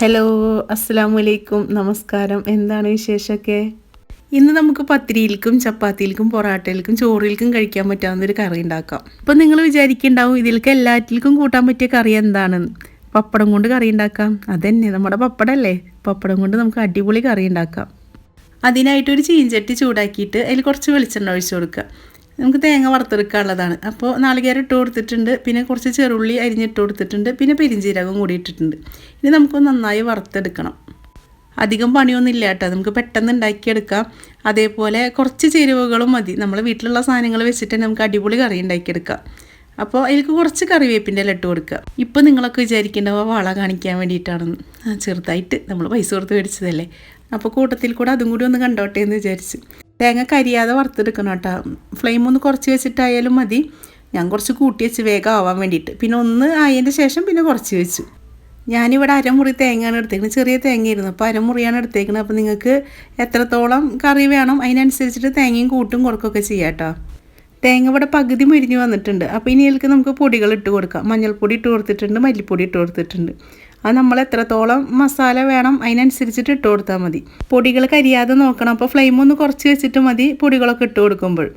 Hello അസ്സാം വലൈക്കും നമസ്കാരം എന്താണ് വിശേഷമൊക്കെ ഇന്ന് നമുക്ക് പത്തിരിയിൽക്കും ചപ്പാത്തിയിൽക്കും പൊറാട്ടയിൽക്കും ചോറിൽക്കും കഴിക്കാൻ പറ്റാവുന്ന ഒരു കറി ഉണ്ടാക്കാം. അപ്പം നിങ്ങൾ വിചാരിക്കുന്നുണ്ടാവും ഇതിൽക്ക് എല്ലാറ്റിൽക്കും കൂട്ടാൻ പറ്റിയ കറി എന്താണ്? പപ്പടം കൊണ്ട് കറി ഉണ്ടാക്കാം. അതന്നെ നമ്മുടെ പപ്പടമല്ലേ പപ്പടം കൊണ്ട് നമുക്ക് അടിപൊളി കറി ഉണ്ടാക്കാം. അതിനായിട്ടൊരു ചീഞ്ചട്ടി ചൂടാക്കിയിട്ട് അതിൽ കുറച്ച് വെളിച്ചെണ്ണ ഒഴിച്ചു കൊടുക്കുക. നമുക്ക് തേങ്ങ വറുത്തെടുക്കാനുള്ളതാണ്. അപ്പോൾ നാളികേരം ഇട്ട് കൊടുത്തിട്ടുണ്ട്. പിന്നെ കുറച്ച് ചെറുള്ളി അരിഞ്ഞിട്ട് കൊടുത്തിട്ടുണ്ട്. പിന്നെ പെരിഞ്ചീരകം കൂടി ഇട്ടിട്ടുണ്ട്. ഇനി നമുക്ക് നന്നായി വറുത്തെടുക്കണം. അധികം പണിയൊന്നും ഇല്ല കേട്ടോ. നമുക്ക് പെട്ടെന്ന് ഉണ്ടാക്കിയെടുക്കാം. അതേപോലെ കുറച്ച് ചേരുവകളും മതി. നമ്മൾ വീട്ടിലുള്ള സാധനങ്ങൾ വെച്ചിട്ട് നമുക്ക് അടിപൊളി കറി ഉണ്ടാക്കിയെടുക്കാം. അപ്പോൾ അതിലേക്ക് കുറച്ച് കറിവേപ്പിന്റെ ഇല ഇട്ട് കൊടുക്കുക. ഇപ്പോൾ നിങ്ങളൊക്കെ വിചാരിക്കേണ്ടവ വള കാണിക്കാൻ വേണ്ടിയിട്ടാണെന്ന് ചെറുതായിട്ട് നമ്മൾ പൈസ കൊടുത്ത് മേടിച്ചതല്ലേ? അപ്പോൾ കൂട്ടത്തിൽ കൂടെ അതും കൂടി ഒന്ന് കണ്ടോട്ടെ എന്ന് വിചാരിച്ചു. തേങ്ങ കരിയാതെ വറുത്തെടുക്കണം കേട്ടോ. ഫ്ലെയിം ഒന്ന് കുറച്ച് വെച്ചിട്ടായാലും മതി. ഞാൻ കുറച്ച് കൂട്ടി വെച്ച് വേഗം ആവാൻ വേണ്ടിയിട്ട്. പിന്നെ ഒന്ന് ആയതിന്റെ ശേഷം പിന്നെ കുറച്ച് വെച്ചു. ഞാനിവിടെ അരമുറി തേങ്ങയാണ് എടുത്തേക്കുന്നത് ചെറിയ തേങ്ങയായിരുന്നു. അപ്പോൾ അരമുറിയാണ് എടുത്തേക്കുന്നത് അപ്പോൾ നിങ്ങൾക്ക് എത്രത്തോളം കറി വേണം അതിനനുസരിച്ചിട്ട് തേങ്ങയും കൂട്ടും കുറക്കൊക്കെ ചെയ്യാം കേട്ടോ. തേങ്ങ ഇവിടെ പകുതി മുരിഞ്ഞ് വന്നിട്ടുണ്ട്. അപ്പോൾ ഇനി ഇതിലേക്ക് നമുക്ക് പൊടികൾ ഇട്ട് കൊടുക്കാം. മഞ്ഞൾപ്പൊടി ഇട്ട് കൊടുത്തിട്ടുണ്ട് മല്ലിപ്പൊടി ഇട്ട് കൊടുത്തിട്ടുണ്ട്. അത് നമ്മൾ എത്രത്തോളം മസാല വേണം അതിനനുസരിച്ചിട്ട് ഇട്ട് കൊടുത്താൽ മതി. പൊടികൾ കരിയാതെ നോക്കണം. അപ്പോൾ ഫ്ലെയിം ഒന്ന് കുറച്ച് വെച്ചിട്ട് മതി പൊടികളൊക്കെ ഇട്ട് കൊടുക്കുമ്പോൾ.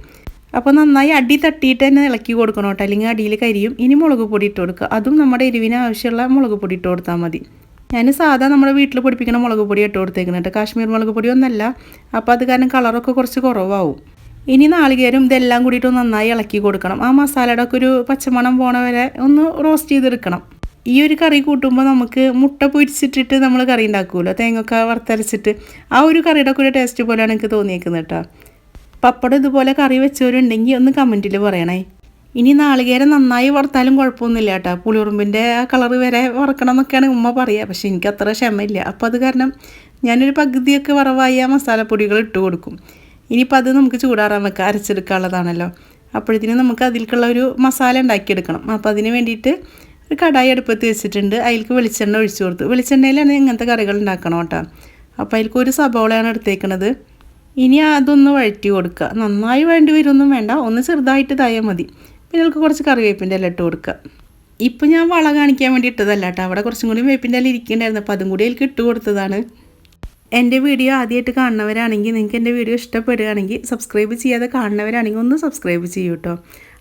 അപ്പോൾ നന്നായി അടി തട്ടിയിട്ട് തന്നെ ഇളക്കി കൊടുക്കണം കേട്ടോ. അല്ലെങ്കിൽ അടിയിൽ കരിയും. ഇനി മുളക് പൊടി ഇട്ട് കൊടുക്കുക. അതും നമ്മുടെ എരിവിന് ആവശ്യമുള്ള മുളക് പൊടി ഇട്ട് കൊടുത്താൽ മതി. ഞാൻ സാധാ നമ്മുടെ വീട്ടിൽ പൊടിപ്പിക്കുന്ന മുളക് പൊടി ഇട്ട് കൊടുത്തേക്കുന്നുണ്ട് കാശ്മീർ മുളക് പൊടി ഒന്നല്ല. അപ്പോൾ അത് കാരണം കളറൊക്കെ കുറച്ച് കുറവാവും. ഇനി നാളികേരം ഇതെല്ലാം കൂടിയിട്ട് നന്നായി ഇളക്കി കൊടുക്കണം. ആ മസാലയുടെ ഒക്കെ ഒരു പച്ചമണം പോണ വരെ ഒന്ന് റോസ്റ്റ് ചെയ്തെടുക്കണം. ഈ ഒരു കറി കൂട്ടുമ്പോൾ നമുക്ക് മുട്ട പൊരിച്ചിട്ടിട്ട് നമ്മൾ കറി ഉണ്ടാക്കുമല്ലോ തേങ്ങൊക്കെ വറുത്തരച്ചിട്ട്. ആ ഒരു കറിയുടെ ഒക്കെ ഒരു ടേസ്റ്റ് പോലെയാണ് എനിക്ക് തോന്നിയേക്കുന്നത് കേട്ടോ. പപ്പടം ഇതുപോലെ കറി വെച്ചവരുണ്ടെങ്കിൽ ഒന്ന് കമന്റിൽ പറയണേ. ഇനി നാളികേരം നന്നായി വറുത്താലും കുഴപ്പമൊന്നുമില്ല കേട്ടോ. പുളിയുറുമ്പിന്റെ ആ കളർ വരെ വറക്കണം എന്നൊക്കെയാണ് ഉമ്മ പറയുക പക്ഷെ എനിക്ക് അത്ര ക്ഷമയില്ല. അപ്പോൾ അത് കാരണം ഞാനൊരു പകുതിയൊക്കെ വറവായി ആ മസാലപ്പൊടികൾ ഇട്ട് കൊടുക്കും. ഇനിയിപ്പോൾ അത് നമുക്ക് ചൂടാറാൻ വെക്കാം അരച്ചെടുക്കാനുള്ളതാണല്ലോ. അപ്പോഴത്തേനും നമുക്ക് അതിലേക്കുള്ള ഒരു മസാല ഉണ്ടാക്കിയെടുക്കണം. അപ്പോൾ അതിന് വേണ്ടിയിട്ട് ഒരു കടായി അടുപ്പത്ത് വെച്ചിട്ടുണ്ട്. അതിലേക്ക് വെളിച്ചെണ്ണ ഒഴിച്ചു കൊടുത്തു. വെളിച്ചെണ്ണയിലാണ് ഇങ്ങനത്തെ കറികൾ ഉണ്ടാക്കണം കേട്ടോ. അപ്പോൾ അതിലേക്ക് ഒരു സബോളയാണ് എടുത്തേക്കണത്. ഇനി അതൊന്ന് വഴറ്റി കൊടുക്കുക നന്നായി വേണ്ടി വരുമൊന്നും വേണ്ട. ഒന്ന് ചെറുതായിട്ട് ഇതായാൽ മതി. പിന്നെ നമുക്ക് കുറച്ച് കറിവേപ്പിന്റെ ഇല ഇട്ട് കൊടുക്കുക ഇപ്പം ഞാൻ വള കാണിക്കാൻ വേണ്ടി ഇട്ടതല്ല കേട്ടോ. അവിടെ കുറച്ചും കൂടി വേപ്പിന്റെ ഇല ഇരിക്കുന്നുണ്ടായിരുന്നു. അപ്പോൾ അതും കൂടി അതിലേക്ക് ഇട്ട് കൊടുത്തതാണ്. എന്റെ വീഡിയോ ആദ്യമായിട്ട് കാണുന്നവരാണെങ്കിൽ നിങ്ങൾക്ക് എന്റെ വീഡിയോ ഇഷ്ടപ്പെടുകയാണെങ്കിൽ സബ്സ്ക്രൈബ് ചെയ്യാതെ കാണുന്നവരാണെങ്കിൽ ഒന്ന് സബ്സ്ക്രൈബ് ചെയ്യൂ കേട്ടോ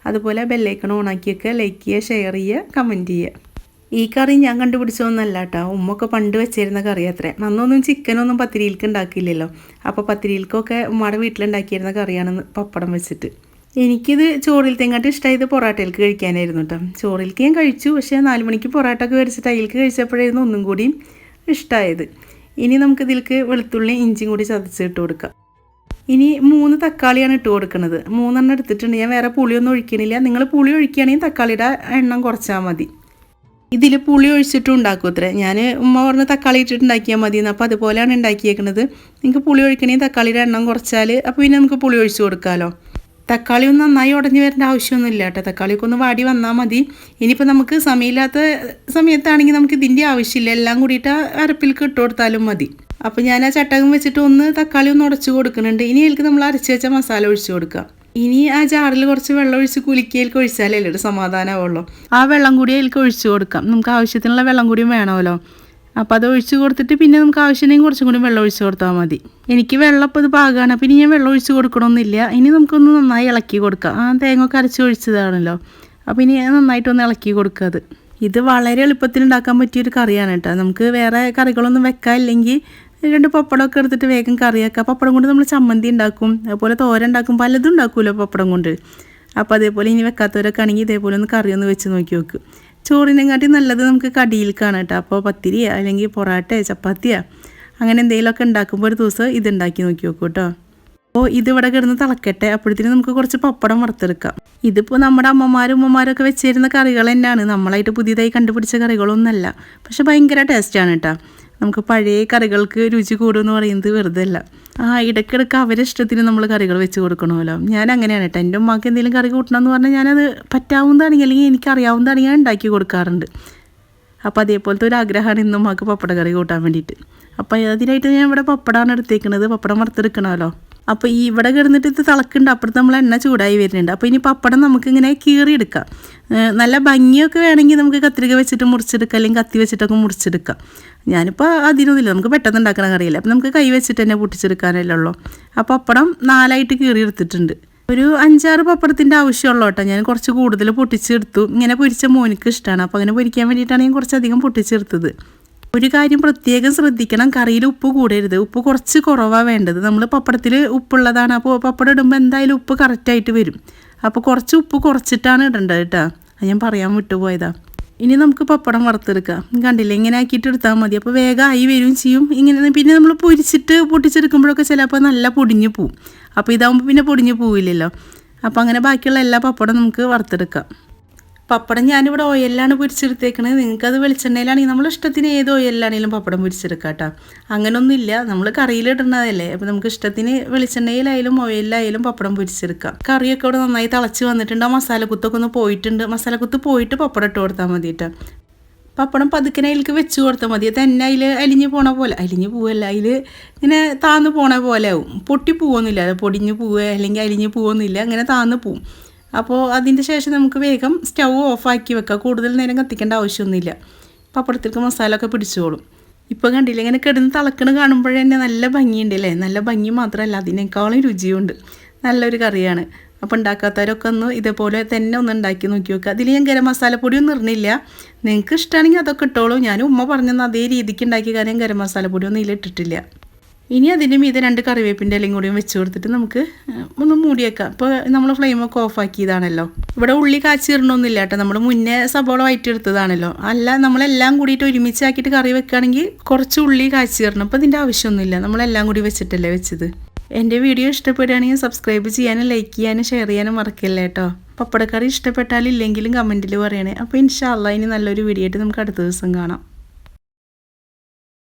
അതുപോലെ ബെല്ലൈക്കൺ ഓണാക്കിയൊക്കെ ലൈക്ക് ചെയ്യുക ഷെയർ ചെയ്യുക കമന്റ് ചെയ്യുക. ഈ കറി ഞാൻ കണ്ടുപിടിച്ചതൊന്നല്ല കേട്ടോ ഉമ്മൊക്കെ പണ്ട് വെച്ചിരുന്ന കറി അത്രേ. അന്നൊന്നും ചിക്കനൊന്നും പത്തിരിയിൽക്ക് ഉണ്ടാക്കിയില്ലല്ലോ. അപ്പോൾ പത്തിരിയിൽക്കൊക്കെ ഉമ്മയുടെ വീട്ടിലുണ്ടാക്കിയിരുന്ന കറിയാണെന്ന് പപ്പടം വെച്ചിട്ട്. എനിക്കിത് ചോറിൽ തേങ്ങാട്ട് ഇഷ്ടമായത് പൊറാട്ടയിലേക്ക് കഴിക്കാനായിരുന്നു കേട്ടോ ചോറിലേക്ക് ഞാൻ കഴിച്ചു. പക്ഷേ നാല് മണിക്ക് പൊറാട്ട ഒക്കെ കഴിച്ചപ്പോഴായിരുന്നു ഒന്നും കൂടിയും ഇഷ്ടമായത് ഇനി നമുക്ക് ഇതിലേക്ക് വെളുത്തുള്ളി ഇഞ്ചിയും കൂടി ചതച്ചിട്ട് കൊടുക്കാം. ഇനി മൂന്ന് തക്കാളിയാണ് ഇട്ട് കൊടുക്കുന്നത്. മൂന്നെണ്ണം എടുത്തിട്ടുണ്ട്. ഞാൻ വേറെ പുളിയൊന്നും ഒഴിക്കണില്ല. നിങ്ങൾ പുളി ഒഴിക്കുകയാണെങ്കിൽ തക്കാളിയുടെ എണ്ണം കുറച്ചാൽ മതി. ഇതിൽ പുളി ഒഴിച്ചിട്ടും ഉണ്ടാക്കും അത്രേ. ഞാൻ ഉമ്മ പറഞ്ഞ് തക്കാളി ഇട്ടിട്ട് ഉണ്ടാക്കിയാൽ മതി അപ്പോൾ അതുപോലെയാണ് ഉണ്ടാക്കിയേക്കുന്നത് നിങ്ങൾക്ക് പുളി ഒഴിക്കണമെങ്കിൽ തക്കാളിയുടെ എണ്ണം കുറച്ചാൽ അപ്പോൾ പിന്നെ നമുക്ക് പുളി ഒഴിച്ച് കൊടുക്കാമല്ലോ തക്കാളി ഒന്ന് നന്നായി ഉടഞ്ഞു വരേണ്ട ആവശ്യമൊന്നുമില്ല കേട്ടോ. തക്കാളിയൊക്കെ ഒന്ന് വാടി വന്നാൽ മതി. ഇനിയിപ്പോൾ നമുക്ക് സമയമില്ലാത്ത സമയത്താണെങ്കിൽ നമുക്ക് ഇതിന്റെ ആവശ്യമില്ല. എല്ലാം കൂടിയിട്ട് അരപ്പിൽ ഇട്ട് കൊടുത്താലും മതി. അപ്പോൾ ഞാൻ ആ ചട്ടകം വെച്ചിട്ട് ഒന്ന് തക്കാളി ഒന്ന് ഉടച്ചു കൊടുക്കുന്നുണ്ട്. ഇനി അതിലേക്ക് നമ്മൾ അരച്ച് വെച്ച മസാല ഒഴിച്ചു കൊടുക്കുക. ഇനി ആ ജാറിൽ കുറച്ച് വെള്ളം ഒഴിച്ച് കുലുക്കിയതിലേക്ക് ഒഴിച്ചാലേ ഒരു സമാധാനമാവുള്ളൂ. ആ വെള്ളം കൂടി അതിലേക്ക് ഒഴിച്ചു കൊടുക്കാം. നമുക്ക് ആവശ്യത്തിനുള്ള വെള്ളം കൂടിയും വേണമല്ലോ. അപ്പോൾ അത് ഒഴിച്ച് കൊടുത്തിട്ട് പിന്നെ നമുക്ക് ആവശ്യമുണ്ടെങ്കിൽ കുറച്ചും കൂടി വെള്ളം ഒഴിച്ച് കൊടുത്താൽ മതി. എനിക്ക് വെള്ളം ഇപ്പോൾ ഇത് പാകമാണ് അപ്പോൾ ഇനി ഞാൻ വെള്ളം ഒഴിച്ച് കൊടുക്കണമെന്നില്ല ഇനി നമുക്കൊന്ന് നന്നായി ഇളക്കി കൊടുക്കാം. ആ തേങ്ങ ഒക്കെ അരച്ച് ഒഴിച്ചതാണല്ലോ. അപ്പോൾ ഇനി നന്നായിട്ടൊന്ന് ഇളക്കി കൊടുക്കുക അത്. ഇത് വളരെ എളുപ്പത്തിൽ ഉണ്ടാക്കാൻ പറ്റിയൊരു കറിയാണ് കേട്ടോ. നമുക്ക് വേറെ കറികളൊന്നും വെക്കാനില്ലെങ്കിൽ രണ്ട് പപ്പടമൊക്കെ എടുത്തിട്ട് വേഗം കറിയാക്കുക പപ്പടം കൊണ്ട് നമ്മൾ ചമ്മന്തി ഉണ്ടാക്കും. അതുപോലെ തോര ഉണ്ടാക്കും. പലതും ഉണ്ടാക്കുമല്ലോ പപ്പടം കൊണ്ട്. അപ്പോൾ അതേപോലെ ഇനി വെക്കാത്തവരൊക്കെ ആണെങ്കിൽ ഇതേപോലെ ഒന്ന് കറിയൊന്ന് വെച്ച് നോക്കി നോക്ക്. ചോറിനെക്കാട്ടി നല്ലത് നമുക്ക് കടിയിൽക്കാണ് കേട്ടോ. അപ്പോൾ പത്തിരിയോ അല്ലെങ്കിൽ പൊറാട്ടയോ ചപ്പാത്തിയോ. അങ്ങനെ എന്തെങ്കിലുമൊക്കെ ഉണ്ടാക്കുമ്പോൾ ഒരു ദിവസം ഇത് ഉണ്ടാക്കി നോക്കി നോക്കൂ കേട്ടോ. അപ്പോൾ ഇതിവിടെ കിടന്ന് തിളക്കട്ടെ. അപ്പോഴത്തേനും നമുക്ക് കുറച്ച് പപ്പടം വറുത്തെടുക്കാം. ഇതിപ്പോൾ നമ്മുടെ അമ്മമാരും ഉമ്മമാരും ഒക്കെ വെച്ചിരുന്ന കറികൾ തന്നെയാണ്. നമ്മളായിട്ട് പുതിയതായി കണ്ടുപിടിച്ച കറികളൊന്നുമല്ല. പക്ഷെ ഭയങ്കര ടേസ്റ്റാണ് കേട്ടോ. നമുക്ക് പഴയ കറികൾക്ക് രുചി കൂടുമെന്ന് പറയുന്നത് വെറുതെ അല്ല ആ ഇടയ്ക്കിടയ്ക്ക് അവരെ ഇഷ്ടത്തിന് നമ്മൾ കറികൾ വെച്ച് കൊടുക്കണമല്ലോ. ഞാൻ അങ്ങനെയാണ് കേട്ടോ. എന്റെ ഉമ്മക്ക് എന്തെങ്കിലും കറി കൂട്ടണമെന്ന് പറഞ്ഞാൽ ഞാനത് പറ്റാവുന്നതാണെങ്കിൽ അല്ലെങ്കിൽ എനിക്ക് അറിയാവുന്നതാണെങ്കിൽ ഞാൻ ഉണ്ടാക്കി കൊടുക്കാറുണ്ട്. അപ്പോൾ അതേപോലത്തെ ഒരു ആഗ്രഹമാണ് ഇന്ന് ഉമ്മക്ക് പപ്പട കറി കൂട്ടാൻ വേണ്ടിയിട്ട്. അപ്പോൾ അതിനായിട്ട് ഞാൻ ഇവിടെ പപ്പടമാണ് എടുത്തേക്കുന്നത് പപ്പടം വറുത്തെടുക്കണമല്ലോ. അപ്പോൾ ഈ ഇവിടെ കിടന്നിട്ട് ഇത് തിളക്കുന്നുണ്ട് അപ്പുറത്ത് നമ്മൾ എണ്ണ ചൂടായി വരുന്നുണ്ട്. അപ്പോൾ ഇനി പപ്പടം നമുക്കിങ്ങനെ കീറിയെടുക്കാം. നല്ല ഭംഗിയൊക്കെ വേണമെങ്കിൽ നമുക്ക് കത്രിക വെച്ചിട്ട് മുറിച്ചെടുക്കാം. അല്ലെങ്കിൽ കത്തി വെച്ചിട്ടൊക്കെ മുറിച്ചെടുക്കാം. ഞാനിപ്പോൾ അതിനൊന്നുമില്ല. നമുക്ക് പെട്ടെന്ന് ഉണ്ടാക്കണം കറിയില്ല. അപ്പോൾ നമുക്ക് കൈ വെച്ചിട്ട് തന്നെ പൊട്ടിച്ചെടുക്കാനല്ലേ ഉള്ളൂ. ആ പപ്പടം നാലായിട്ട് കീറിയെടുത്തിട്ടുണ്ട്. ഒരു അഞ്ചാറ് പപ്പടത്തിന്റെ ആവശ്യമുള്ളൂ കേട്ടോ. ഞാൻ കുറച്ച് കൂടുതൽ പൊട്ടിച്ചെടുത്തു. ഇങ്ങനെ പൊരിച്ച മോനിക്ക് ഇഷ്ടമാണ്. അപ്പോൾ അങ്ങനെ പൊരിക്കാൻ വേണ്ടിയിട്ടാണ് ഞാൻ കുറച്ചധികം പൊട്ടിച്ചെടുത്തത്. ഒരു കാര്യം പ്രത്യേകം ശ്രദ്ധിക്കണം. കറിയിൽ ഉപ്പ് കൂടരുത്. ഉപ്പ് കുറച്ച് കുറവാണ് വേണ്ടത്. നമ്മൾ പപ്പടത്തിൽ ഉപ്പുള്ളതാണ്. അപ്പോൾ പപ്പടം ഇടുമ്പോൾ എന്തായാലും ഉപ്പ് കറക്റ്റായിട്ട് വരും. അപ്പോൾ കുറച്ച് ഉപ്പ് കുറച്ചിട്ടാണ് ഇടേണ്ടത് കേട്ടോ. അത് ഞാൻ പറയാൻ വിട്ടുപോയതാ. ഇനി നമുക്ക് പപ്പടം വറുത്തെടുക്കാം. കണ്ടില്ല? ഇങ്ങനെ ആക്കിയിട്ട് എടുത്താൽ മതി. അപ്പോൾ വേഗം ആയി വരും ചെയ്യും. ഇങ്ങനെ പിന്നെ നമ്മൾ പൊരിച്ചിട്ട് പൊട്ടിച്ചെടുക്കുമ്പോഴൊക്കെ ചിലപ്പോൾ നല്ല പൊടിഞ്ഞു പോവും. അപ്പോൾ ഇതാകുമ്പോൾ പിന്നെ പൊടിഞ്ഞു പോവില്ലല്ലോ. അപ്പോൾ അങ്ങനെ ബാക്കിയുള്ള എല്ലാ പപ്പടം നമുക്ക് വറുത്തെടുക്കാം. പപ്പടം ഞാനിവിടെ ഓയിലാണ് പൊരിച്ചെടുത്തേക്കണത്. നിങ്ങൾക്കത് വെളിച്ചെണ്ണയിലാണെങ്കിൽ നമ്മൾ ഇഷ്ടത്തിന് ഏത് ഓയിലാണെങ്കിലും പപ്പടം പൊരിച്ചെടുക്കാം കേട്ടോ. അങ്ങനൊന്നുമില്ല. നമ്മൾ കറിയിലിടുന്നതല്ലേ. അപ്പോൾ നമുക്ക് ഇഷ്ടത്തിന് വെളിച്ചെണ്ണയിലായാലും ഓയിലായാലും പപ്പടം പൊരിച്ചെടുക്കാം. കറിയൊക്കെ ഇവിടെ നന്നായി തിളച്ച് വന്നിട്ടുണ്ട്. മസാലക്കുത്തൊക്കെ ഒന്ന് പോയിട്ടുണ്ട്. മസാലക്കുത്ത് പോയിട്ട് പപ്പടം ഇട്ട് കൊടുത്താൽ മതി പപ്പടം പതുക്കനെ അതിലേക്ക് വെച്ച് കൊടുത്താൽ മതി. തന്നെ അതിൽ അലിഞ്ഞ് പോണ പോലെ. അലിഞ്ഞ് പോവല്ല. അതിൽ ഇങ്ങനെ താന്ന് പോണ പോലെ ആവും. പൊട്ടി പോകുന്നില്ല പൊടിഞ്ഞ് പോവുക അല്ലെങ്കിൽ അലിഞ്ഞ് പോവുന്നില്ല അങ്ങനെ താന്ന് പോവും. അപ്പോൾ അതിന്റെ ശേഷം നമുക്ക് വേഗം സ്റ്റൗ ഓഫാക്കി വെക്കാം. കൂടുതൽ നേരം കത്തിക്കേണ്ട ആവശ്യമൊന്നുമില്ല. പപ്പടത്തിലേക്ക് മസാല ഒക്കെ പിടിച്ചോളും. ഇപ്പോൾ കണ്ടില്ല ഇങ്ങനെ കിടന്ന് തിളക്കണ കാണുമ്പോഴേ തന്നെ നല്ല ഭംഗിയുണ്ട് അല്ലേ? നല്ല ഭംഗി മാത്രമല്ല അതിനേക്കാളും രുചിയുണ്ട്. നല്ലൊരു കറിയാണ്. അപ്പോൾ ഉണ്ടാക്കാത്തവരൊക്കെ ഒന്ന് ഇതേപോലെ തന്നെ ഒന്ന് ഉണ്ടാക്കി നോക്കി നോക്കുക അതിൽ ഞാൻ ഗരം മസാലപ്പൊടിയൊന്നും ഇടുന്നില്ല നിങ്ങൾക്ക് ഇഷ്ടമാണെങ്കിൽ അതൊക്കെ ഇട്ടോളൂ. ഞാൻ ഉമ്മ പറഞ്ഞെന്ന് അതേ രീതിക്ക് ഉണ്ടാക്കിയ കാര്യം ഗരം മസാലപ്പൊടിയൊന്നും ഇതിൽ ഇട്ടിട്ടില്ല. ഇനി അതിന്റെ മീതെ രണ്ട് കറിവേപ്പിന്റെ ഇലയും കൂടിയും വെച്ച് കൊടുത്തിട്ട് നമുക്ക് ഒന്ന് മൂടിയേക്കാം. ഇപ്പോൾ നമ്മൾ ഓഫ് ആക്കിയതാണല്ലോ. ഇവിടെ ഉള്ളി കാച്ചിടണമൊന്നുമില്ല കേട്ടോ. നമ്മൾ മുന്നേ സബോള വയറ്റെടുത്തതാണല്ലോ അല്ല നമ്മളെല്ലാം കൂടിയിട്ട് ഒരുമിച്ചാക്കിയിട്ട് കറി വെക്കുകയാണെങ്കിൽ കുറച്ച് ഉള്ളി കാച്ചിടണം. അപ്പോൾ ഇതിന്റെ ആവശ്യമൊന്നുമില്ല. നമ്മളെല്ലാം കൂടി വെച്ചിട്ടല്ലേ വെച്ചത്. എന്റെ വീഡിയോ ഇഷ്ടപ്പെടുകയാണെങ്കിൽ സബ്സ്ക്രൈബ് ചെയ്യാനും ലൈക്ക് ചെയ്യാനും ഷെയർ ചെയ്യാനും മറക്കില്ല കേട്ടോ. പപ്പടക്കറി ഇഷ്ടപ്പെട്ടാലില്ലെങ്കിലും കമന്റിൽ പറയണേ. അപ്പോൾ ഇൻഷാല്ല ഇനി നല്ലൊരു വീഡിയോ ആയിട്ട് നമുക്ക് അടുത്ത ദിവസം കാണാം.